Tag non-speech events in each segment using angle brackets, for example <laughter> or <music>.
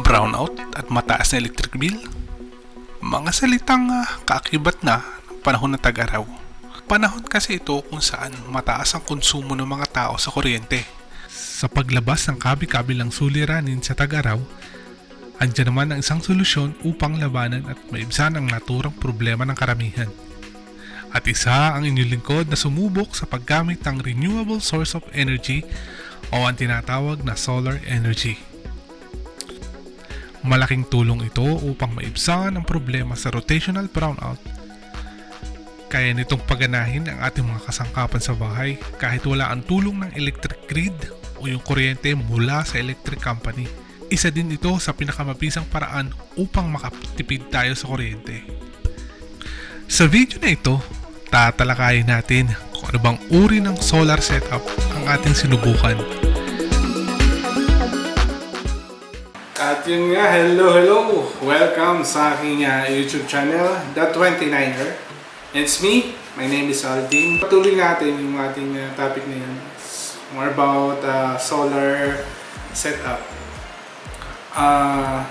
brownout at mataas na electric bill. Mga salitang ah, kaakibat na ng panahon ng tag-araw. Panahon kasi ito kung saan mataas ang konsumo ng mga tao sa kuryente. Sa paglabas ng kabi-kabilang suliranin sa tag-araw, andyan naman ang isang solusyon upang labanan at maibsan ang naturang problema ng karamihan. At isa ang inyong na sumubok sa paggamit ng renewable source of energy o ang tinatawag na solar energy. Malaking tulong ito upang maibsan ang problema sa rotational brownout. Kaya nitong paganahin ang ating mga kasangkapan sa bahay kahit wala ang tulong ng electric grid o yung kuryente mula sa electric company. Isa din ito sa pinakamabisang paraan upang makatipid tayo sa kuryente. Sa video na ito, tatalakayin natin kung ano bang uri ng solar setup ang ating sinubukan. At yun nga, hello, hello! Welcome sa aking uh, YouTube channel, The 29er. It's me, my name is Aldin. Patuloy natin yung ating uh, topic na yun. It's more about uh, solar setup. Uh,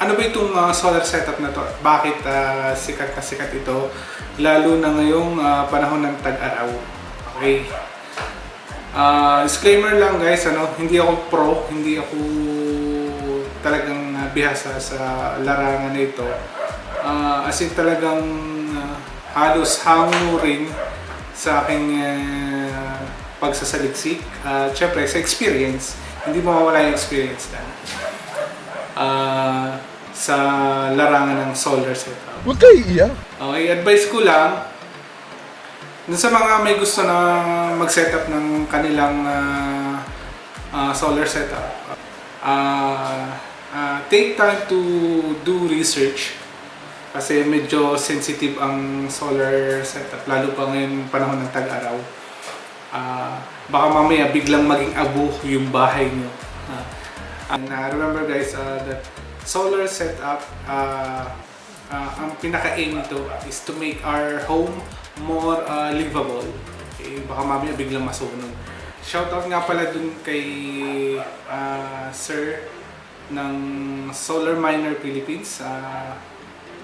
ano ba itong uh, solar setup na to? Bakit uh, sikat na sikat ito? Lalo na ngayong uh, panahon ng tag-araw. Okay. Uh, disclaimer lang guys, ano, hindi ako pro, hindi ako talagang uh, bihasa sa larangan na ito. Uh, as in talagang uh, halos hango rin sa aking uh, pagsasaliksik. Uh, Siyempre, sa experience, hindi mawawala yung experience na. Uh, sa larangan ng solar setup. Huwag kayo iiyak. Okay, advice ko lang, dun sa mga may gusto na mag-setup ng kanilang uh, uh, solar setup, uh, uh, take time to do research kasi medyo sensitive ang solar setup lalo pa ngayon panahon ng tag-araw. Uh, baka mamaya biglang maging abo yung bahay nyo. Uh, and uh, remember guys uh, that solar setup uh, uh, ang pinaka-aim nito is to make our home more uh, livable. Okay, baka mamaya biglang masunog. Shoutout nga pala dun kay uh, Sir ng Solar Miner Philippines. Uh,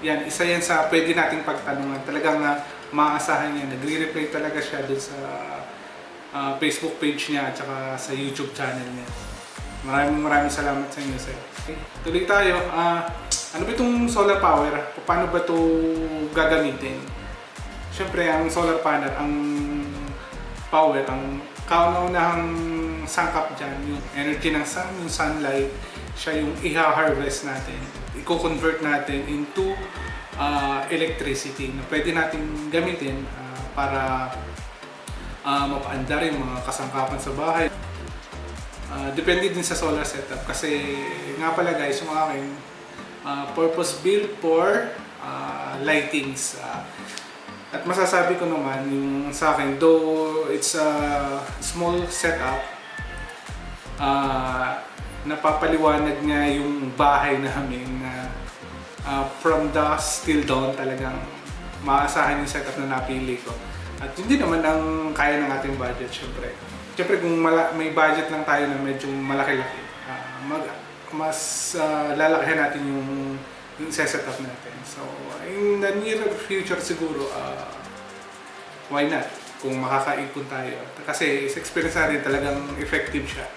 yan, isa yan sa pwede nating pagtanungan. Talagang uh, maaasahan niya. Nagre-reply talaga siya dun sa uh, Facebook page niya at saka sa YouTube channel niya. Maraming maraming salamat sa inyo, sir. Okay, tuloy tayo. Uh, ano ba itong solar power? Paano ba ito gagamitin? Siyempre, ang solar panel, ang power, ang kauna-unahang sangkap dyan, yung energy ng sun, yung sunlight, siya yung iha-harvest natin. I-convert natin into uh, electricity na pwede natin gamitin uh, para uh, mapaandar yung mga kasangkapan sa bahay. Uh, depende din sa solar setup kasi nga pala guys, yung akin uh, purpose built for uh, lightings. Uh, at masasabi ko naman yung sa akin, though it's a small setup, uh, napapaliwanag niya yung bahay namin na uh, from dusk till dawn talagang maasahan yung setup na napili ko. At hindi naman ang kaya ng ating budget syempre. Syempre kung mala- may budget lang tayo na medyo malaki-laki, uh, mag- mas uh, lalakihan natin yung yung setup natin. So, in the near future siguro, uh, why not? Kung makakaipon tayo. Kasi sa experience natin talagang effective siya.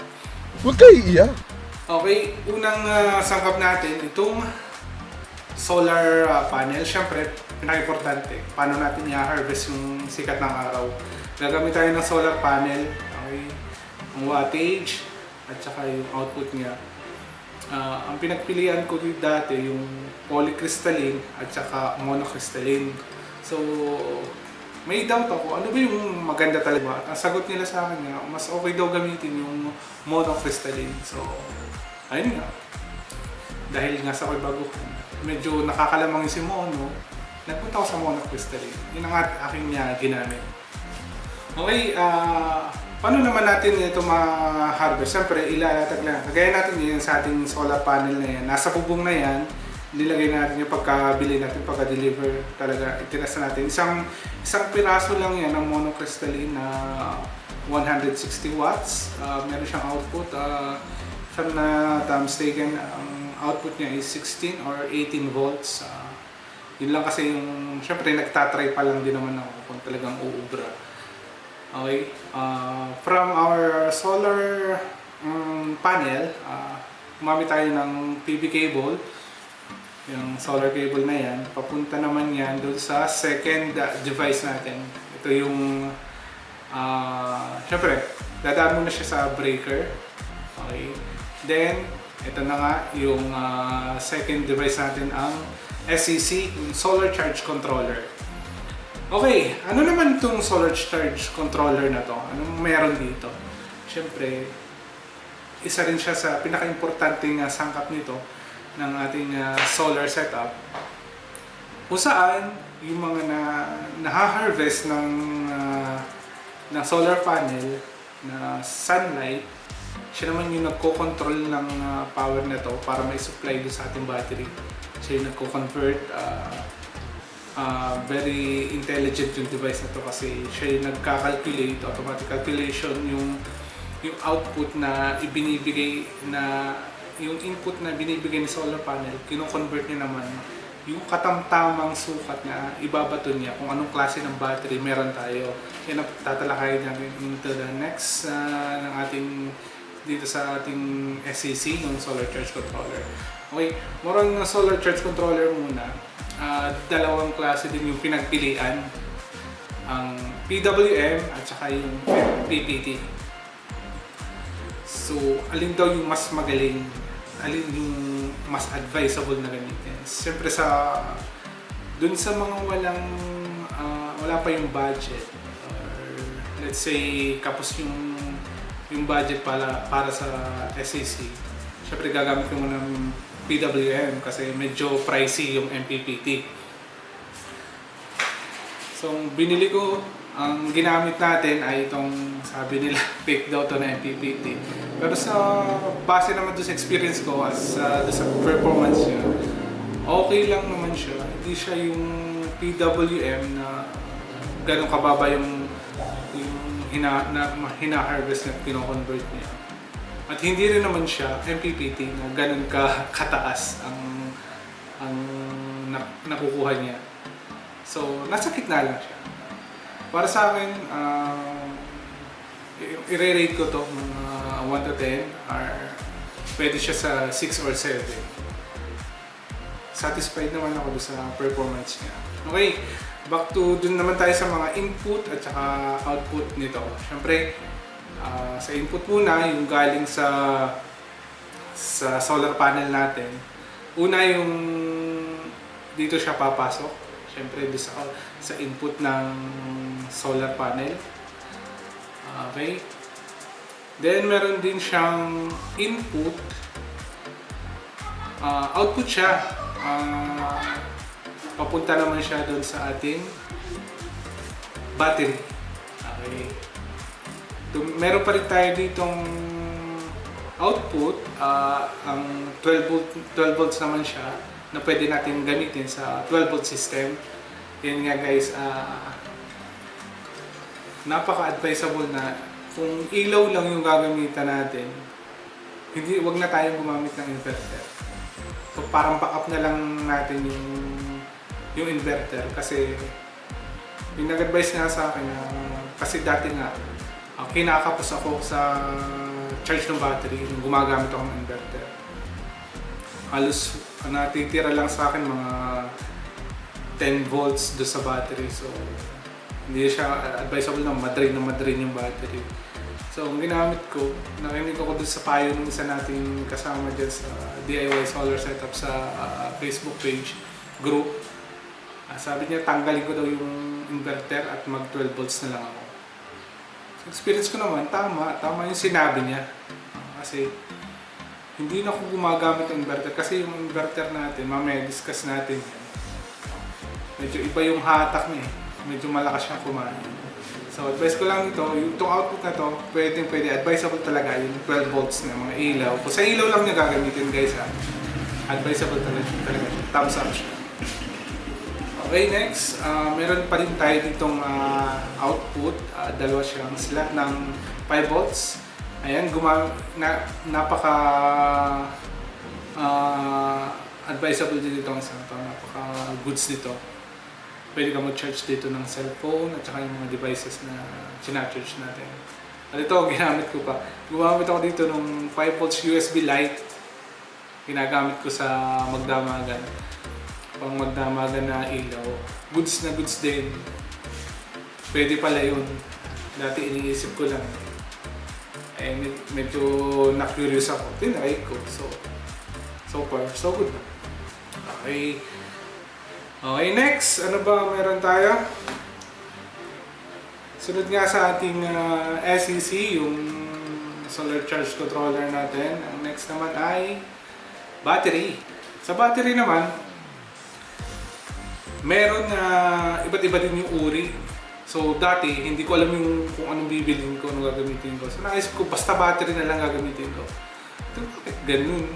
Huwag kayo iiyak. Okay, unang uh, sangkap natin, itong solar uh, panel. Siyempre, pinaka-importante, paano natin i-harvest yung sikat ng araw. Gagamit tayo ng solar panel, okay, ang wattage, at saka yung output niya. Uh, ang pinagpilian ko rin dati yung polycrystalline at saka monocrystalline. So, may doubt ako, ano ba yung maganda talaga? At ang sagot nila sa akin nga, mas okay daw gamitin yung monocrystalline. So, ayun nga. Dahil nga sa bago, medyo nakakalamang si Mono, nagpunta ako sa monocrystalline. Yun ang aking uh, ginamit. Okay. Uh, Paano naman natin ito ma-harvest? Siyempre, ilalatag lang. Kagaya natin yan sa ating solar panel na yan. Nasa bubong na yan, nilagay natin yung pagkabili natin, pagka-deliver talaga, itinasa natin. Isang, isang piraso lang yan ng monocrystalline na 160 watts. Uh, meron siyang output. Uh, if I'm not mistaken, ang output niya is 16 or 18 volts. Ah, yun lang kasi yung, syempre nagtatry pa lang din naman ako kung talagang uubra. Okay, ah, from our solar mm, panel, ah, gumamit tayo ng PV cable. Yung solar cable na yan, papunta naman yan doon sa second ah, device natin. Ito yung, ah, syempre, dadaan muna siya sa breaker. Okay. Then, ito na nga yung ah, second device natin ang SCC, yung Solar Charge Controller. Okay, ano naman itong solar charge controller na to? Anong meron dito? Siyempre, isa rin siya sa pinaka-importanting uh, sangkap nito ng ating ah, solar setup. Kung saan, yung mga na, naha-harvest ng, ah, ng solar panel na sunlight, siya naman yung nagko-control ng ah, power nito para may supply doon sa ating battery. Siya yung nagko-convert ah, ah, very intelligent yung device na to kasi siya yung nagka-calculate, automatic calculation yung yung output na ibinibigay na yung input na binibigay ni solar panel, kino-convert niya naman yung katamtamang sukat na ibabato niya kung anong klase ng battery meron tayo. Yan ang tatalakayin namin into the next ah, ng ating dito sa ating SCC, yung solar charge controller. Okay, more on solar charge controller muna. Ah, dalawang klase din yung pinagpilian. Ang PWM at saka yung PPT. So, alin daw yung mas magaling? Alin yung mas advisable na gamitin? Siyempre sa dun sa mga walang ah, wala pa yung budget or let's say kapos yung yung budget para para sa SAC. Siyempre gagamit ko muna ng PWM kasi medyo pricey yung MPPT. So, binili ko, ang ginamit natin ay itong, sabi nila, <laughs> fake daw to na MPPT. Pero sa base naman doon sa experience ko as uh, sa performance niya, okay lang naman siya. Hindi siya yung PWM na ganun kababa yung yung hina, na, hina-harvest na kino-convert niya. At hindi rin naman siya MPPT na ganun ka <laughs> kataas ang ang na, nakukuha niya. So, nasa gitna lang siya. Para sa akin, uh, i-rate ko to mga 1 to 10 or pwede siya sa 6 or 7. Satisfied naman ako sa performance niya. Okay, back to dun naman tayo sa mga input at saka output nito. Siyempre, ah, sa input muna, yung galing sa sa solar panel natin. Una yung dito siya papasok. Siyempre, doon sa, sa input ng solar panel. Okay. Then, meron din siyang input. Ah, output siya. Ah, papunta naman siya doon sa ating battery. Okay. Dum- meron pa rin tayo ditong output. ah, ang 12 volt, 12 volts naman siya na pwede natin gamitin sa 12 volt system. Yan nga guys, ah, napaka-advisable na kung ilaw lang yung gagamitan natin, hindi wag na tayong gumamit ng inverter. So parang backup na lang natin yung yung inverter kasi yung nag-advise nga sa akin na kasi dati nga uh, kinakapos ako sa charge ng battery nung gumagamit ako ng inverter. Halos natitira lang sa akin mga 10 volts do sa battery so hindi siya advisable na madrain na madrain yung battery. So, ang ginamit ko, nakinig ako doon sa payo ng isa nating kasama dyan sa DIY Solar Setup sa ah, Facebook page, group. Ah, sabi niya, tanggalin ko daw yung inverter at mag 12 volts na lang ako. So, experience ko naman, tama. Tama yung sinabi niya. Ah, kasi, hindi na ako gumagamit ng inverter kasi yung inverter natin, mamaya discuss natin yan. Medyo iba yung hatak niya eh. Medyo malakas siyang kumain. So, advice ko lang ito, yung itong output na to, pwede, pwede, advisable talaga yung 12 volts na mga ilaw. Kung sa ilaw lang niya gagamitin guys ha, advisable talaga, talaga. Thumbs up siya. Okay, next, ah, meron pa rin tayo ditong ah, output. Ah, dalawa siyang slot ng 5 volts. Ayan, guma na, napaka ah, advisable din ito ang Samsung. Napaka goods nito. Pwede ka mag-charge dito ng cellphone at saka yung mga devices na sinacharge natin. At ito, <laughs> ginamit ko pa. Gumamit ako dito ng 5 volts USB light. Ginagamit ko sa magdamagan. Pang magdamagan na ilaw. Goods na goods din. Pwede pala yun. Dati iniisip ko lang. Eh, med- medyo na-curious ako. Tinry ko. So, so far, so good. Okay. Okay, next. Ano ba meron tayo? Sunod nga sa ating ah, SEC, yung solar charge controller natin. Ang next naman ay battery. Sa battery naman, meron na iba't iba din yung uri. So dati, hindi ko alam yung kung anong bibilin ko, anong gagamitin ko. So naisip ko, basta battery na lang gagamitin ko. Ito, bakit ganun?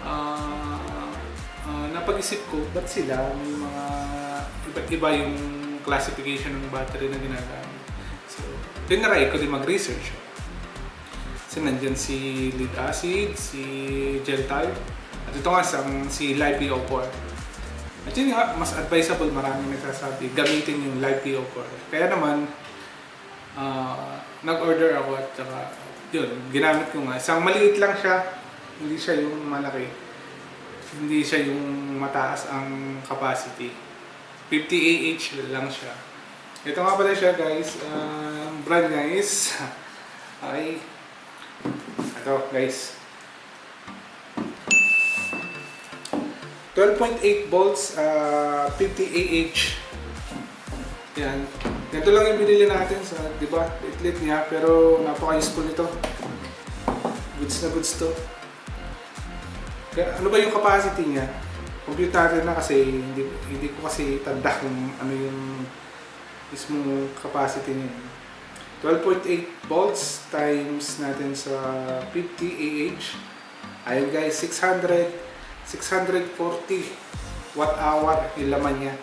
Ah, ah, napag-isip ko, ba't sila may mga iba't iba yung classification ng battery na ginagamit. So, tinry ko din mag-research. Kasi nandyan si lead acid, si gel type, at ito nga si LiPo4. Nga, mas advisable, maraming nagsasabi, gamitin yung LiPo4. Kaya naman, ah, nag-order ako at saka, yun, ginamit ko nga. Isang maliit lang siya, hindi siya yung malaki. Hindi siya yung mataas ang capacity. 50 AH lang siya. Ito nga pala siya guys, ang brand niya is, <laughs> okay, ito guys, 12.8 volts, ah, 50 AH. Yan. Ganito lang yung binili natin sa, di ba, litlit niya, pero napaka-useful nito. Goods na goods to. Kaya, ano ba yung capacity niya? Compute natin na kasi hindi, hindi ko kasi tanda kung ano yung mismo capacity niya. 12.8 volts times natin sa 50 AH. Ayun guys, 600 640 watt hour yung laman niya.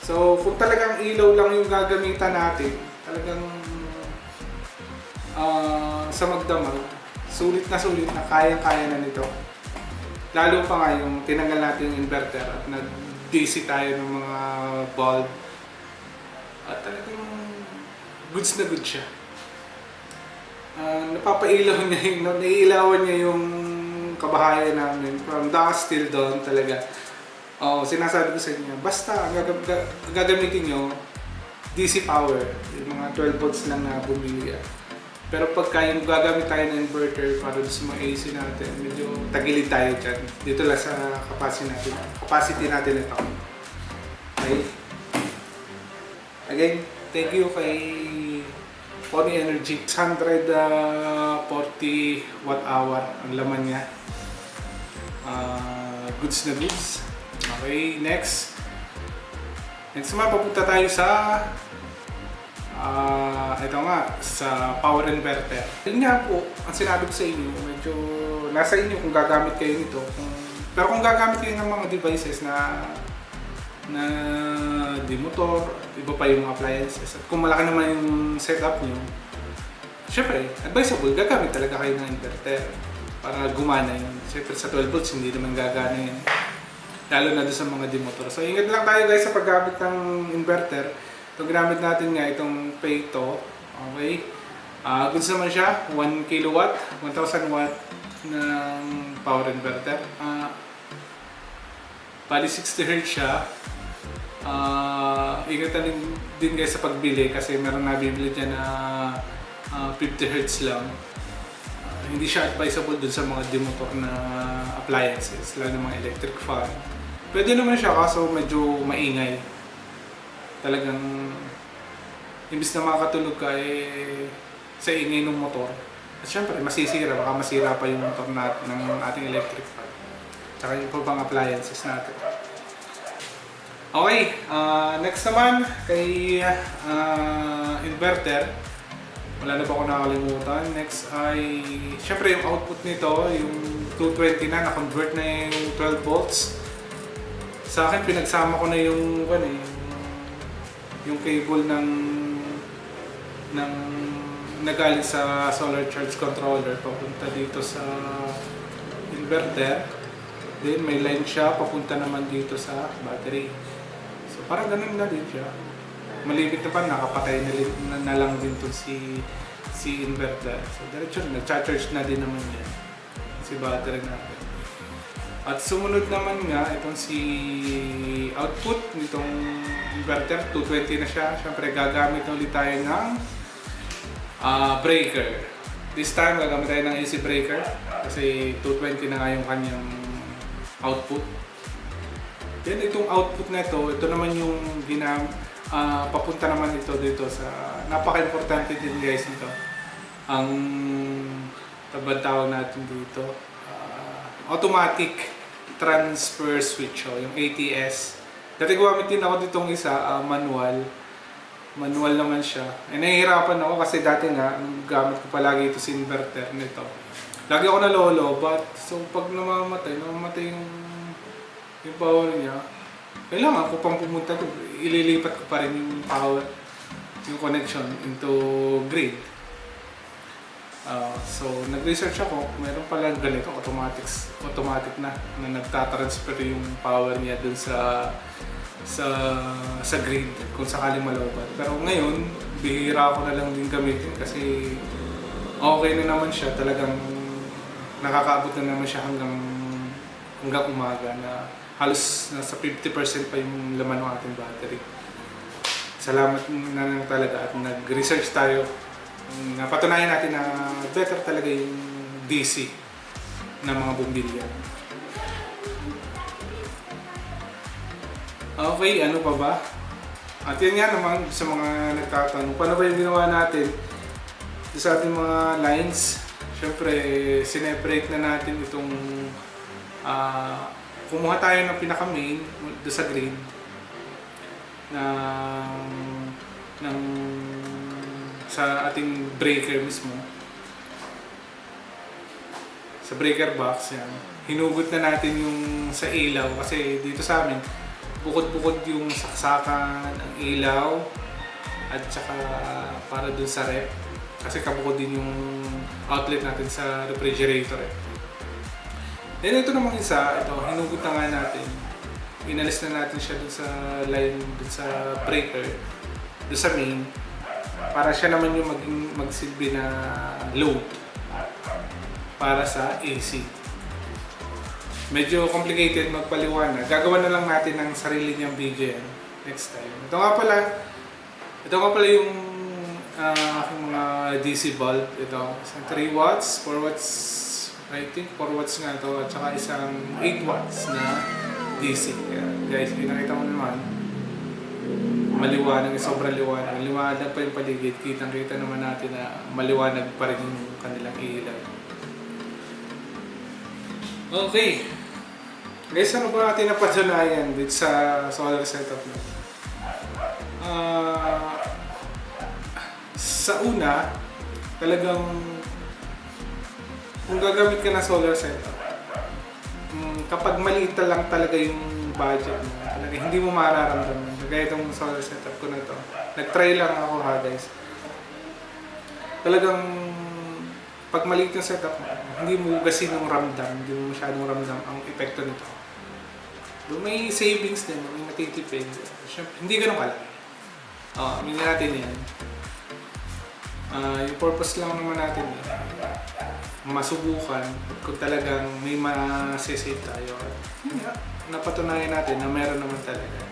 So, kung talagang ilaw lang yung gagamitan natin, talagang ah, sa magdamag, sulit na sulit na kayang-kaya na nito. Lalo pa nga yung tinanggal natin yung inverter at nag-DC tayo ng mga bulb. At talagang goods na good siya. Ah, napapailaw <laughs> niya yung, naiilawan niya yung kabahayan namin from dusk till dawn talaga. Oo, sinasabi ko sa inyo, basta ang gagam- ga- gagamitin nyo, DC power, yung mga 12 volts lang na bumili. ah. Pero pagka yung gagamit tayo ng inverter para sa mga AC natin, medyo tagilid tayo dyan. Dito lang sa capacity natin. Capacity natin ito. Okay? Again, thank you kay Pony Energy. 640 watt hour ang laman niya. Goods na goods. Okay, next. Next naman, papunta tayo sa ah ito nga, sa power inverter. Yun nga po, ang sinabi ko sa inyo, medyo nasa inyo kung gagamit kayo nito. Kung, pero kung gagamit kayo ng mga devices na na di motor, iba pa yung mga appliances. At kung malaki naman yung setup nyo, syempre, advisable, gagamit talaga kayo ng inverter para gumana yun. Syempre sa 12 volts, hindi naman gagana yun. Lalo na doon sa mga demotor. So ingat lang tayo guys sa paggamit ng inverter. Ito ginamit natin nga itong Payto. Okay. Ah, goods naman siya, 1 kilowatt, 1000 watt ng power inverter. Ah, bali 60 Hz siya. Ah, ingatan din, guys sa pagbili kasi meron nabibili dyan na ah, 50 Hz lang. Hindi siya advisable dun sa mga demotor na appliances, lalo ng mga electric fan. Pwede naman siya kaso medyo maingay. Talagang imbis na makakatulog ka eh, sa ingay ng motor. At syempre masisira, baka masira pa yung motor natin ng ating electric fan. Tsaka yung pang appliances natin. Okay, ah, next naman kay ah, inverter. Wala na ba ako nakalimutan? Next ay, syempre yung output nito, yung 220 na, na-convert na yung 12 volts. Sa akin, pinagsama ko na yung, ano, eh, yung, cable ng ng nagaling sa solar charge controller papunta dito sa inverter. Then may line siya papunta naman dito sa battery. So parang ganun na din siya. Malimit na pa, nakapatay na, na, na lang din to si si inverter. So diretso na, charge na din naman yan. Si battery natin. At sumunod naman nga itong si output nitong inverter, 220 na siya. Siyempre gagamit ulit tayo ng ah, breaker. This time gagamit tayo ng AC breaker kasi 220 na nga yung kanyang output. Then itong output na ito, ito naman yung ginam ah, papunta naman ito dito sa napaka-importante din guys nito. Ang tabad tawag natin dito, ah, automatic transfer switch o yung ATS. Dati gumamit din ako ditong isa, ah, manual. Manual naman siya. Eh, nahihirapan ako kasi dati nga, gamit ko palagi ito sa inverter nito. Lagi ako nalolo, but so pag namamatay, namamatay yung, yung power niya, kailangan ko pang pumunta doon. Ililipat ko pa rin yung power, yung connection into grid. Ah, so, nag-research ako, meron pala ganito, automatics, automatic na, na nagtatransfer yung power niya dun sa sa sa grid kung sakaling malobat. Pero ngayon, bihira ko na lang din gamitin kasi okay na naman siya, talagang nakakaabot na naman siya hanggang hanggang umaga na halos nasa 50% pa yung laman ng ating battery. Salamat na lang talaga at nag-research tayo. Napatunayan natin na better talaga yung DC na mga bumbilya. Okay, ano pa ba? At yan nga naman sa mga nagtatanong, paano ba yung ginawa natin sa ating mga lines? Siyempre, sineperate na natin itong ah, kumuha tayo ng pinaka-main doon sa grid ng, ng sa ating breaker mismo. Sa breaker box yan. Hinugot na natin yung sa ilaw kasi dito sa amin bukod-bukod yung saksakan ng ilaw at saka para dun sa rep. Kasi kabukod din yung outlet natin sa refrigerator eh. Then ito namang isa, ito, hinugot na nga natin. Inalis na natin siya dun sa line, dun sa breaker, dun sa main, para siya naman yung maging magsilbi na load para sa AC. Medyo complicated magpaliwanag. Gagawa na lang natin ng sarili niyang video next time. Ito nga pala, ito nga pala yung ah, aking mga DC bulb. Ito, isang 3 watts, 4 watts, I think 4 watts nga ito, at saka isang 8 watts na DC. Yan, guys, pinakita mo naman, maliwanag, sobrang liwanag. Liwanag pa yung paligid. Kitang-kita naman natin na maliwanag pa rin yung kanilang ilaw. Okay. Guys, ano ba natin napatunayan dito sa solar setup na? Ah, sa una, talagang kung gagamit ka ng solar setup, mm, kapag maliit lang talaga yung budget mo, talaga hindi mo mararamdaman. Kagaya itong solar setup ko na to. Nag-try lang ako ha guys. Talagang pag maliit yung setup mo, hindi mo kasi nung ramdam, hindi mo masyadong ramdam ang epekto nito. Doon may savings din, may matitipid. Siyempre, hindi ganun kalaki. Oo, aminin natin yan. Ah, yung purpose lang naman natin eh, masubukan kung talagang may masisave tayo. At yun nga, napatunayan natin na meron naman talaga.